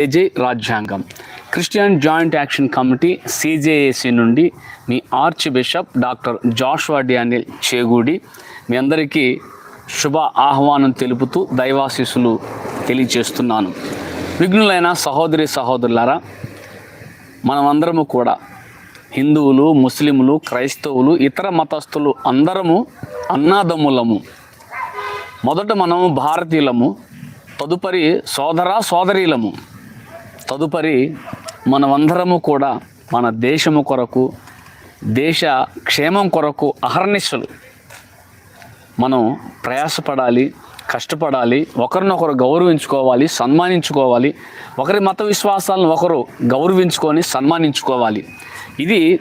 ఏజే రాజ్యాంగం. Christian joint action committee CJAC నుండి మీ archbishop doctor Joshua Daniel Chegudi మీ అందరికీ శుభ ఆహ్వానం తెలుపుతూ దైవాశీసులు తెలియజేస్తున్నాను. విఘ్నులైన సహోదరి సహోదరులారా మనమందరము కూడా హిందువులు ముస్లింలు క్రైస్తవులు ఇతర మతస్థులు అందరము అన్నాదమ్ములము. మొదట మనము భారతీయులము తదుపరి సోదర సోదరీలము. తదుపరి మనమందరము కూడా మన దేశము కొరకు దేశ క్షేమం కొరకు అహర్నిశలు. మనం ప్రయాసపడాలి కష్టపడాలి ఒకరినొకరు గౌరవించుకోవాలి సన్మానించుకోవాలి. ఒకరి మత విశ్వాసాలను ఒకరు గౌరవించుకొని సన్మానించుకోవాలి. ఇది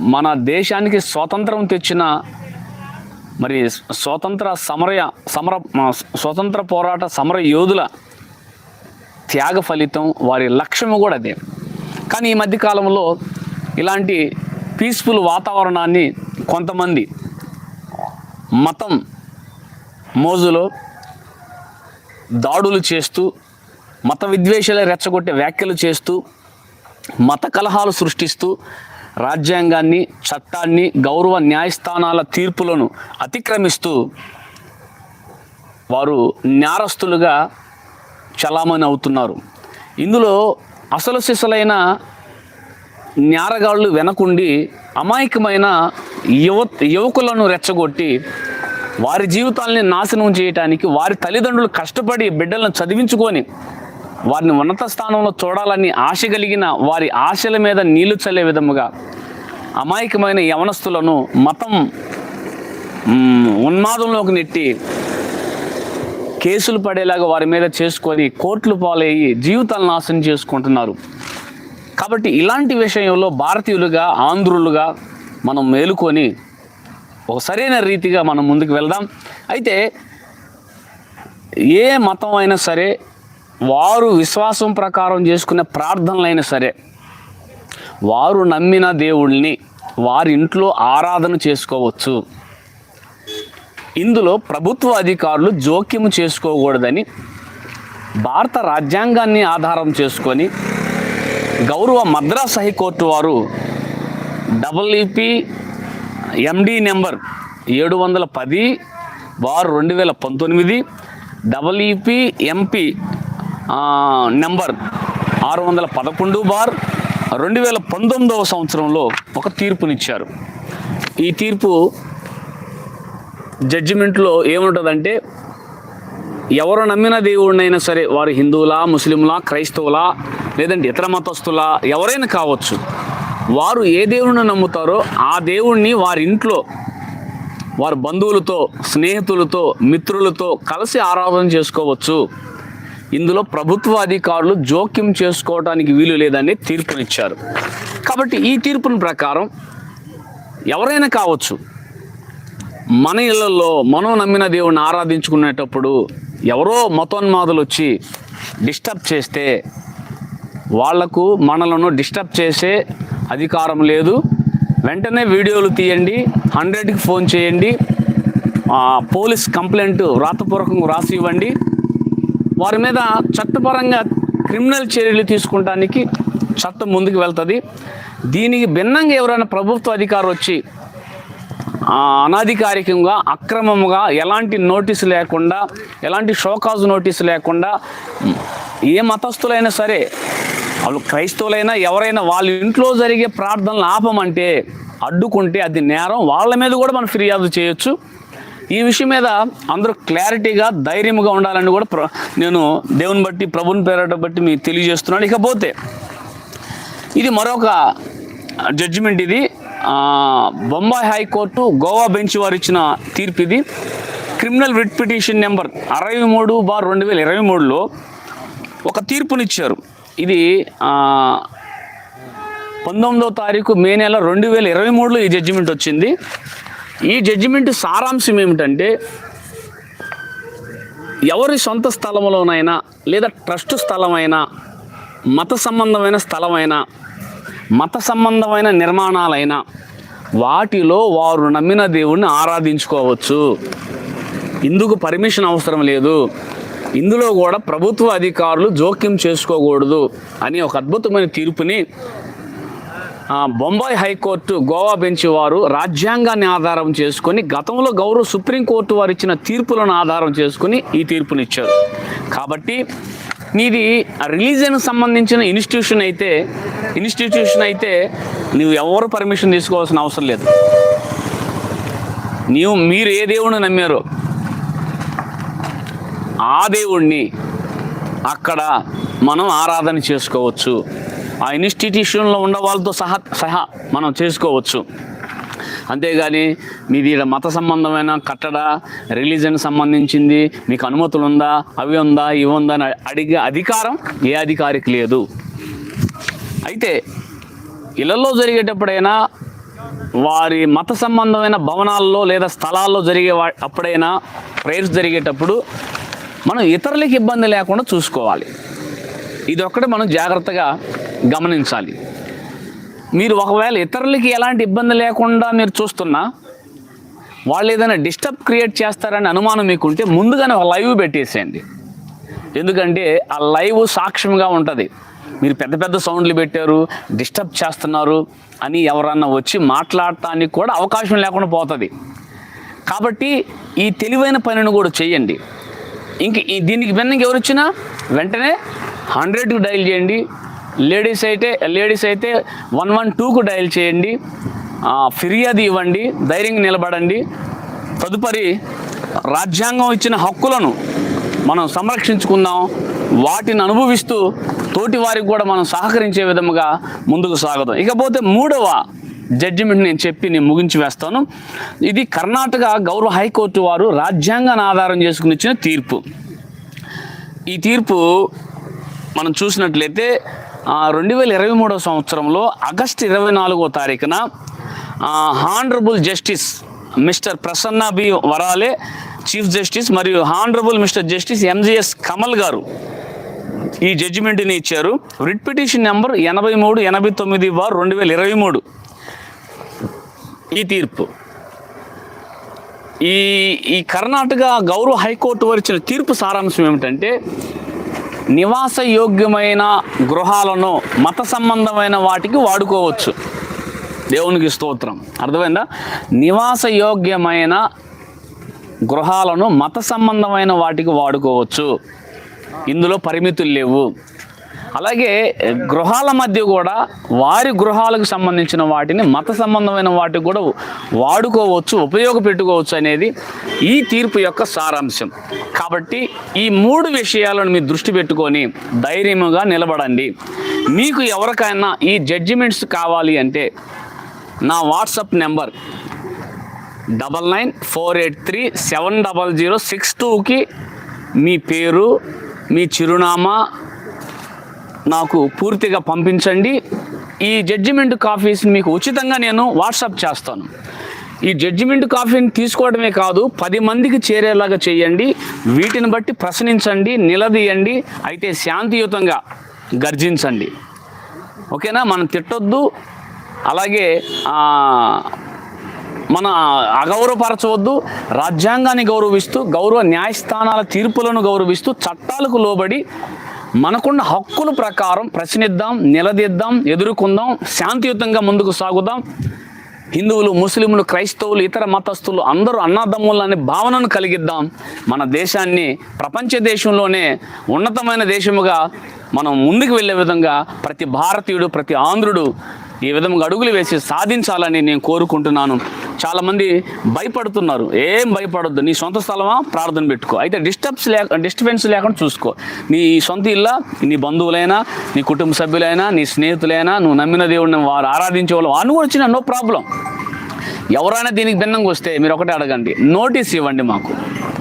మన దేశానికి స్వాతంత్రం తెచ్చిన మరి స్వతంత్ర సమరయ సమర స్వతంత్ర పోరాట సమర యోధుల త్యాగ ఫలితం వారి లక్ష్యము కూడా అదే. కానీ ఈ మధ్య కాలంలో ఇలాంటి పీస్ఫుల్ వాతావరణాన్ని కొంతమంది మతం మోజులో దాడులు చేస్తూ మత విద్వేషాలు రెచ్చగొట్టే వ్యాఖ్యలు చేస్తూ మత కలహాలు సృష్టిస్తూ రాజ్యాంగాన్ని చట్టాన్ని గౌరవ న్యాయస్థానాల తీర్పులను అతిక్రమిస్తూ వారు నేరస్తులుగా చలామణి అవుతున్నారు. ఇందులో అసలు సిసలైన నేరగాళ్ళు వెనకుండి అమాయకమైన యువ యువకులను రెచ్చగొట్టి వారి జీవితాలని నాశనం చేయటానికి వారి తల్లిదండ్రులు కష్టపడి బిడ్డలను చదివించుకొని వారిని ఉన్నత స్థానంలో చూడాలని ఆశ కలిగిన వారి ఆశల మీద నీళ్ళు చల్లే విధముగా అమాయకమైన యవనస్తులను మతం ఉన్మాదంలోకి నెట్టి కేసులు పడేలాగా వారి మీద చేసుకొని కోర్టులు పాలయ్యి జీవితాలను నాశనం చేసుకుంటున్నారు. కాబట్టి ఇలాంటి విషయంలో భారతీయులుగా ఆంధ్రులుగా మనం మేలుకొని ఒక సరైన రీతిగా మనం ముందుకు వెళ్దాం. అయితే ఏ మతం అయినా సరే వారు విశ్వాసం ప్రకారం చేసుకునే ప్రార్థనలైనా సరే వారు నమ్మిన దేవుళ్ళని వారి ఇంట్లో ఆరాధన చేసుకోవచ్చు. ఇందులో ప్రభుత్వ అధికారులు జోక్యం చేసుకోకూడదని భారత రాజ్యాంగాన్ని ఆధారం చేసుకొని గౌరవ మద్రాస్ హైకోర్టు వారు డబ్ల్యూపి ఎండి నెంబర్ ఏడు వందల పది వారు రెండు వేల పంతొమ్మిది డబ్ల్యూపి ఎంపీ నెంబర్ ఆరు వందల పదకొండు బార్ రెండు వేల పంతొమ్మిదవ సంవత్సరంలో ఒక తీర్పునిచ్చారు. ఈ తీర్పు జడ్జిమెంట్లో ఏముంటుందంటే ఎవరు నమ్మిన దేవుడినైనా సరే వారు హిందువులా ముస్లింలా క్రైస్తవులా లేదంటే ఇతర మతస్థులా ఎవరైనా కావచ్చు. వారు ఏ దేవుడిని నమ్ముతారో ఆ దేవుణ్ణి వారి ఇంట్లో వారి బంధువులతో స్నేహితులతో మిత్రులతో కలిసి ఆరాధన చేసుకోవచ్చు. ఇందులో ప్రభుత్వ అధికారులు జోక్యం చేసుకోవడానికి వీలు లేదని తీర్పునిచ్చారు. కాబట్టి ఈ తీర్పుని ప్రకారం ఎవరైనా కావచ్చు మన ఇళ్ళలో మనం నమ్మిన దేవుణ్ణి ఆరాధించుకునేటప్పుడు ఎవరో మతోన్మాదులు వచ్చి డిస్టర్బ్ చేస్తే వాళ్ళకు మనలను డిస్టర్బ్ చేసే అధికారం లేదు. వెంటనే వీడియోలు తీయండి హండ్రెడ్కి ఫోన్ చేయండి పోలీస్ కంప్లైంట్ వ్రాతపూర్వకంగా రాసి ఇవ్వండి. వారి మీద చట్టపరంగా క్రిమినల్ చర్యలు తీసుకుంటానికి చట్టం ముందుకు వెళ్తుంది. దీనికి భిన్నంగా ఎవరైనా ప్రభుత్వ అధికారి వచ్చి అనధికారికంగా అక్రమముగా ఎలాంటి నోటీసు లేకుండా ఎలాంటి షోకాజు నోటీసు లేకుండా ఏ మతస్థులైనా సరే వాళ్ళు క్రైస్తవులైనా ఎవరైనా వాళ్ళ ఇంట్లో జరిగే ప్రార్థనలు ఆపమంటే అడ్డుకుంటే అది నేరం. వాళ్ళ మీద కూడా మనం ఫిర్యాదు చేయొచ్చు. ఈ విషయం మీద అందరూ క్లారిటీగా ధైర్యంగా ఉండాలని కూడా ప్ర- నేను దేవుని బట్టి ప్రభుని పేరట బట్టి మీకు తెలియజేస్తున్నాను. ఇకపోతే ఇది మరొక జడ్జిమెంట్ ఇది. బొంబాయి హైకోర్టు గోవా బెంచ్ వారు ఇచ్చిన తీర్పు ఇది. క్రిమినల్ రిట్ పిటిషన్ నెంబర్ అరవై మూడు బార్ రెండు వేల ఇరవై మూడులో ఒక తీర్పునిచ్చారు. ఇది పంతొమ్మిదవ తారీఖు మే నెల రెండు వేల ఇరవై మూడులో ఈ జడ్జిమెంట్ వచ్చింది. ఈ జడ్జిమెంట్ సారాంశం ఏమిటంటే ఎవరి సొంత స్థలంలోనైనా లేదా ట్రస్ట్ స్థలమైనా మత సంబంధమైన స్థలమైనా మత సంబంధమైన నిర్మాణాలైనా వాటిలో వారు నమ్మిన దేవుణ్ణి ఆరాధించుకోవచ్చు. ఇందుకు పర్మిషన్ అవసరం లేదు. ఇందులో కూడా ప్రభుత్వ అధికారులు జోక్యం చేసుకోకూడదు అని ఒక అద్భుతమైన తీర్పుని బొంబాయి హైకోర్టు గోవా బెంచ్ వారు రాజ్యాంగాన్ని ఆధారం చేసుకొని గతంలో గౌరవ సుప్రీంకోర్టు వారు ఇచ్చిన తీర్పులను ఆధారం చేసుకుని ఈ తీర్పునిచ్చారు. కాబట్టి నీది రిలీజియన్ సంబంధించిన ఇన్స్టిట్యూషన్ అయితే ఇన్స్టిట్యూషన్ అయితే నువ్వు ఎవరు పర్మిషన్ తీసుకోవాల్సిన అవసరం లేదు. నీవు మీరు ఏ దేవుడిని నమ్మారో ఆ దేవుణ్ణి అక్కడ మనం ఆరాధన చేసుకోవచ్చు. ఆ ఇన్స్టిట్యూషన్లో ఉన్న వాళ్ళతో సహా సహా మనం చేసుకోవచ్చు. అంతేగాని మీది ఈడ మత సంబంధమైన కట్టడ రిలీజన్ సంబంధించింది మీకు అనుమతులు ఉందా అవి ఉందా ఇవి ఉందా అని అడిగే అధికారం ఏ అధికారికి లేదు. అయితే ఇళ్ళలో జరిగేటప్పుడైనా వారి మత సంబంధమైన భవనాల్లో లేదా స్థలాల్లో జరిగే అప్పుడైనా ప్రేయర్స్ జరిగేటప్పుడు మనం ఇతరులకు ఇబ్బంది లేకుండా చూసుకోవాలి. ఇది ఒక్కటి మనం జాగ్రత్తగా గమనించాలి. మీరు ఒకవేళ ఇతరులకి ఎలాంటి ఇబ్బంది లేకుండా మీరు చూస్తున్నా వాళ్ళు ఏదైనా డిస్టర్బ్ క్రియేట్ చేస్తారని అనుమానం మీకుంటే ముందుగానే ఒక లైవ్ పెట్టేసేయండి. ఎందుకంటే ఆ లైవ్ సాక్ష్యంగా ఉంటుంది. మీరు పెద్ద పెద్ద సౌండ్లు పెట్టారు డిస్టర్బ్ చేస్తున్నారు అని ఎవరన్నా వచ్చి మాట్లాడటానికి కూడా అవకాశం లేకుండా పోతుంది. కాబట్టి ఈ తెలివైన పనిని కూడా చేయండి. ఇంక దీనికి భిన్నంగా ఎవరు వచ్చినా వెంటనే హండ్రెడ్కి డైల్ చేయండి. లేడీస్ అయితే లేడీస్ అయితే వన్ వన్ టూకు డైల్ చేయండి. ఫిర్యాదు ఇవ్వండి ధైర్యంగా నిలబడండి. తదుపరి రాజ్యాంగం ఇచ్చిన హక్కులను మనం సంరక్షించుకుందాం. వాటిని అనుభవిస్తూ తోటి వారికి కూడా మనం సహకరించే విధముగా ముందుకు సాగుదాం. ఇకపోతే మూడవ జడ్జిమెంట్ నేను చెప్పి నేను ముగించి వేస్తాను. ఇది కర్ణాటక గౌరవ హైకోర్టు వారు రాజ్యాంగాన్ని ఆధారం చేసుకుని ఇచ్చిన తీర్పు. ఈ తీర్పు మనం చూసినట్లయితే రెండు వేల ఇరవై మూడవ సంవత్సరంలో ఆగస్టు ఇరవై నాలుగో తారీఖున honourable justice mister Prasanna B Varale chief justice మరియు honourable mister justice MGS Kamal గారు ఈ జడ్జిమెంట్ని ఇచ్చారు. రిట్ పిటిషన్ నెంబర్ ఎనభై మూడు ఎనభై తొమ్మిది బార్ రెండు వేల ఇరవై మూడు. ఈ తీర్పు. ఈ ఈ కర్ణాటక గౌరవ హైకోర్టు వారు ఇచ్చిన తీర్పు సారాంశం ఏమిటంటే నివాస యోగ్యమైన గృహాలను మత సంబంధమైన వాటికి వాడుకోవచ్చు. దేవునికి స్తోత్రం. అర్థమైందా? నివాస యోగ్యమైన గృహాలను మత సంబంధమైన వాటికి వాడుకోవచ్చు. ఇందులో పరిమితులు లేవు. అలాగే గృహాల మధ్య కూడా వారి గృహాలకు సంబంధించిన వాటిని మత సంబంధమైన వాటికి కూడా వాడుకోవచ్చు ఉపయోగపెట్టుకోవచ్చు అనేది ఈ తీర్పు యొక్క సారాంశం. కాబట్టి ఈ మూడు విషయాలను మీరు దృష్టి పెట్టుకొని ధైర్యముగా నిలబడండి. మీకు ఎవరికైనా ఈ జడ్జిమెంట్స్ కావాలి అంటే నా WhatsApp number double nine four eight three seven double zero six టూకి మీ పేరు మీ చిరునామా నాకు పూర్తిగా పంపించండి. ఈ జడ్జిమెంట్ కాఫీస్ని మీకు ఉచితంగా నేను వాట్సాప్ చేస్తాను. ఈ జడ్జిమెంట్ కాఫీని తీసుకోవడమే కాదు పది మందికి చేరేలాగా చేయండి. వీటిని బట్టి ప్రశ్నించండి నిలదీయండి. అయితే శాంతియుతంగా గర్జించండి. ఓకేనా? మనం తిట్టొద్దు. అలాగే మన అగౌరవపరచవద్దు. రాజ్యాంగాన్ని గౌరవిస్తూ గౌరవ న్యాయస్థానాల తీర్పులను గౌరవిస్తూ చట్టాలకు లోబడి మనకున్న హక్కుల ప్రకారం ప్రశ్నిద్దాం నిలదీద్దాం ఎదుర్కొందాం శాంతియుతంగా ముందుకు సాగుదాం. హిందువులు ముస్లింలు క్రైస్తవులు ఇతర మతస్థులు అందరూ అన్నదమ్ములు అనే భావనను కలిగిద్దాం. మన దేశాన్ని ప్రపంచ దేశంలోనే ఉన్నతమైన దేశముగా మనం ముందుకు వెళ్ళే విధంగా ప్రతి భారతీయుడు ప్రతి ఆంధ్రుడు ఈ విధంగా అడుగులు వేసి సాధించాలని నేను కోరుకుంటున్నాను. చాలామంది భయపడుతున్నారు. ఏం భయపడొద్దు. నీ సొంత స్థలమా? ప్రార్థన పెట్టుకో. అయితే డిస్టర్బ్స్ లేక డిస్టర్బెన్స్ లేకుండా చూసుకో. నీ సొంత ఇల్లా నీ బంధువులైనా నీ కుటుంబ సభ్యులైనా నీ స్నేహితులైనా నువ్వు నమ్మిన దేవుడిని వారు ఆరాధించే వాళ్ళు వారిని వచ్చిన నో ప్రాబ్లం. ఎవరైనా దీనికి భిన్నంగా వస్తే మీరు ఒకటే అడగండి. నోటీస్ ఇవ్వండి మాకు.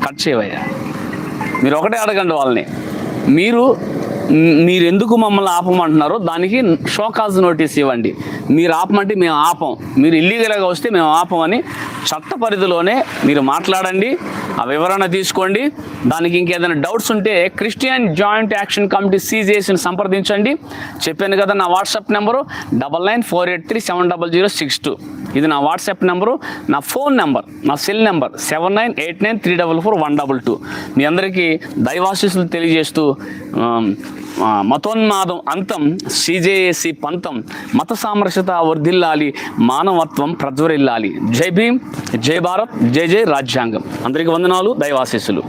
కట్ చేయవయ్యా. మీరు ఒకటే అడగండి వాళ్ళని. మీరు మీరు ఎందుకు మమ్మల్ని ఆపమంటున్నారో దానికి షోకాజ్ నోటీస్ ఇవ్వండి. మీరు ఆపమంటే మేము ఆపం. మీరు ఇల్లీగల్గా వస్తే మేము ఆపమని చట్ట పరిధిలోనే మీరు మాట్లాడండి ఆ వివరణ తీసుకోండి. దానికి ఇంకేదైనా డౌట్స్ ఉంటే క్రిస్టియన్ జాయింట్ యాక్షన్ కమిటీ సీజేస్ని సంప్రదించండి. చెప్పాను కదా నా WhatsApp number double nine four eight three seven double zero six two. ఇది నా వాట్సాప్ నెంబరు నా ఫోన్ నెంబర్ నా cell number seven nine eight nine three double four one double two. మీ అందరికీ దైవాశీస్సులు తెలియజేస్తూ మతోన్మాదం అంతం సిజేఏసి పంతం మత సామరస్యత వర్ధిల్లాలి మానవత్వం ప్రజ్వరిల్లాలి. జై భీమ్ జై భారత్ జై జై రాజ్యాంగం. అందరికీ వందనాలు దైవాశీస్సులు.